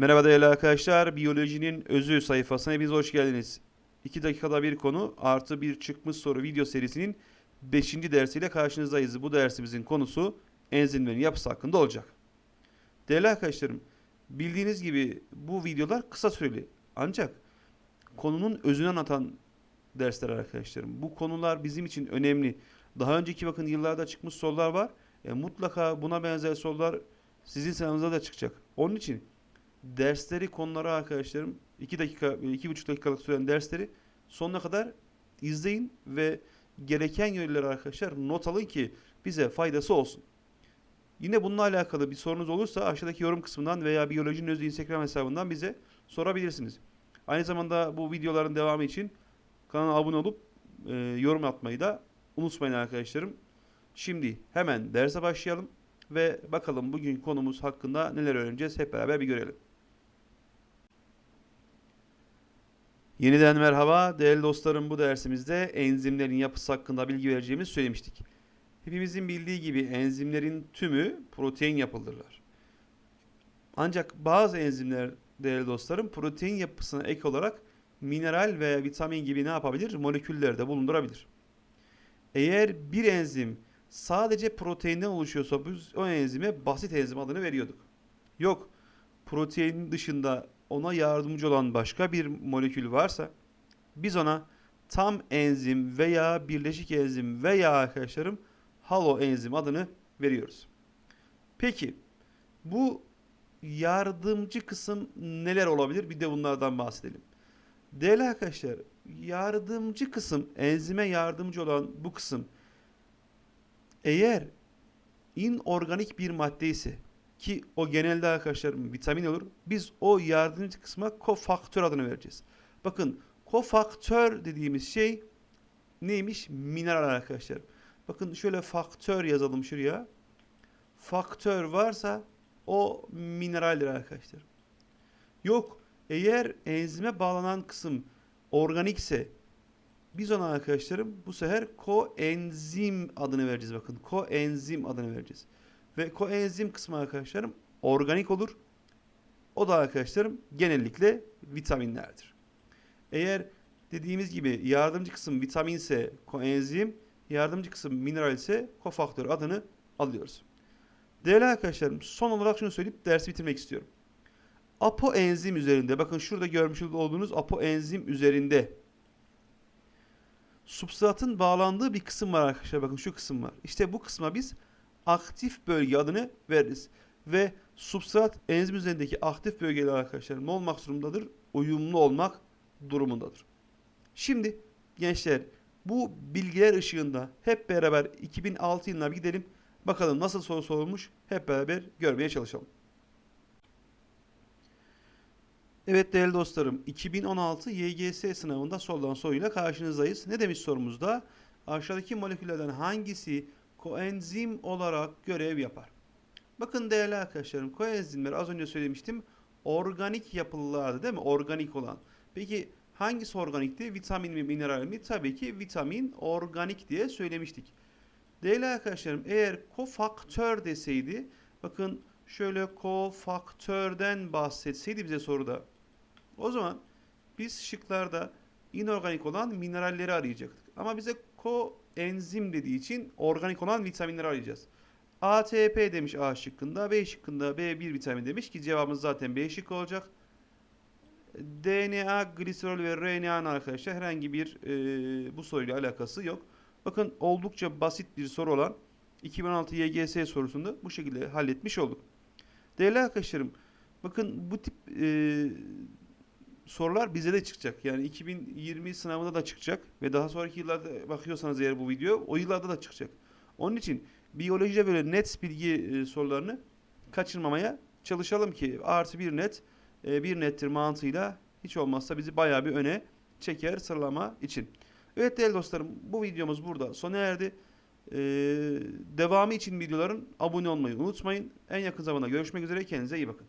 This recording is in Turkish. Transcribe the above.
Merhaba değerli arkadaşlar. Biyolojinin özü sayfasına hepiniz hoş geldiniz. 2 dakikada bir konu artı bir çıkmış soru video serisinin 5. dersiyle karşınızdayız. Bu dersimizin konusu enzimlerin yapısı hakkında olacak. Değerli arkadaşlarım, bildiğiniz gibi bu videolar kısa süreli. Ancak konunun özünü anlatan dersler arkadaşlarım. Bu konular bizim için önemli. Daha önceki bakın yıllarda çıkmış sorular var. E, mutlaka buna benzer sorular sizin sınavınızda da çıkacak. Onun için dersleri konuları arkadaşlarım 2 dakika 2,5 dakikalık süren dersleri sonuna kadar izleyin ve gereken yönleri arkadaşlar not alın ki bize faydası olsun. Yine bununla alakalı bir sorunuz olursa aşağıdaki yorum kısmından veya Biyolojinin Özü Instagram hesabından bize sorabilirsiniz. Aynı zamanda bu videoların devamı için kanala abone olup e, yorum atmayı da unutmayın arkadaşlarım. Şimdi hemen derse başlayalım ve bakalım bugün konumuz hakkında neler öğreneceğiz hep beraber bir görelim. Yeniden merhaba değerli dostlarım bu dersimizde enzimlerin yapısı hakkında bilgi vereceğimizi söylemiştik. Hepimizin bildiği gibi enzimlerin tümü protein yapılıdırlar. Ancak bazı enzimler değerli dostlarım protein yapısına ek olarak mineral veya vitamin gibi ne yapabilir? Moleküller de bulundurabilir. Eğer bir enzim sadece proteinden oluşuyorsa biz o enzime basit enzim adını veriyorduk. Yok proteinin dışında ona yardımcı olan başka bir molekül varsa biz ona tam enzim veya birleşik enzim veya arkadaşlarım halo enzim adını veriyoruz. Peki bu yardımcı kısım neler olabilir? Bir de bunlardan bahsedelim. Değerli arkadaşlar, yardımcı kısım, enzime yardımcı olan bu kısım eğer inorganik bir madde ise ki o genelde arkadaşlar vitamin olur. Biz o yardımcı kısma kofaktör adını vereceğiz. Bakın kofaktör dediğimiz şey neymiş? Mineral arkadaşlar. Bakın şöyle faktör yazalım şuraya. Faktör varsa o mineraldir arkadaşlar. Yok eğer enzime bağlanan kısım organikse biz ona arkadaşlarım bu sefer koenzim adını vereceğiz bakın. Koenzim adını vereceğiz. Ve koenzim kısmı arkadaşlarım organik olur. O da arkadaşlarım genellikle vitaminlerdir. Eğer dediğimiz gibi yardımcı kısım vitamin ise koenzim, yardımcı kısım mineral ise kofaktör adını alıyoruz. Değerli arkadaşlarım son olarak şunu söyleyip dersi bitirmek istiyorum. Apoenzim üzerinde bakın şurada görmüş olduğunuz apoenzim üzerinde substratın bağlandığı bir kısım var arkadaşlar. Bakın şu kısım var. İşte bu kısma biz aktif bölge adını veririz. Ve substrat enzim üzerindeki aktif bölgeler arkadaşlar ne olmak durumundadır? Uyumlu olmak durumundadır. Şimdi gençler bu bilgiler ışığında hep beraber 2006 yılına bir gidelim. Bakalım nasıl soru sorulmuş hep beraber görmeye çalışalım. Evet değerli dostlarım 2016 YGS sınavında sorulan soruyla karşınızdayız. Ne demiş sorumuzda? Aşağıdaki moleküllerden hangisi koenzim olarak görev yapar? Bakın değerli arkadaşlarım koenzimler az önce söylemiştim organik yapılılardı değil mi? Organik olan. Peki hangisi organikti? Vitamin mi mineral mi? Tabii ki vitamin organik diye söylemiştik. Değerli arkadaşlarım eğer kofaktör deseydi bakın şöyle kofaktörden bahsetseydi bize soruda o zaman biz şıklarda inorganik olan mineralleri arayacaktık. Ama bize koenzim dediği için organik olan vitaminleri arayacağız. ATP demiş A şıkkında, B şıkkında B1 vitamin demiş ki cevabımız zaten B şıkkı olacak. DNA, gliserol ve RNA'nın arkadaşlar herhangi bir e, bu soruyla alakası yok. Bakın oldukça basit bir soru olan 2016 YGS sorusunu bu şekilde halletmiş olduk. Değerli arkadaşlarım bakın bu tip e, sorular bize de çıkacak. Yani 2020 sınavında da çıkacak ve daha sonraki yıllarda bakıyorsanız eğer bu video o yıllarda da çıkacak. Onun için biyolojide böyle net bilgi e, sorularını kaçırmamaya çalışalım ki artı bir net e, bir nettir mantığıyla hiç olmazsa bizi bayağı bir öne çeker sıralama için. Evet değerli dostlarım bu videomuz burada sona erdi. Ee, devamı için videoların abone olmayı unutmayın. En yakın zamanda görüşmek üzere. Kendinize iyi bakın.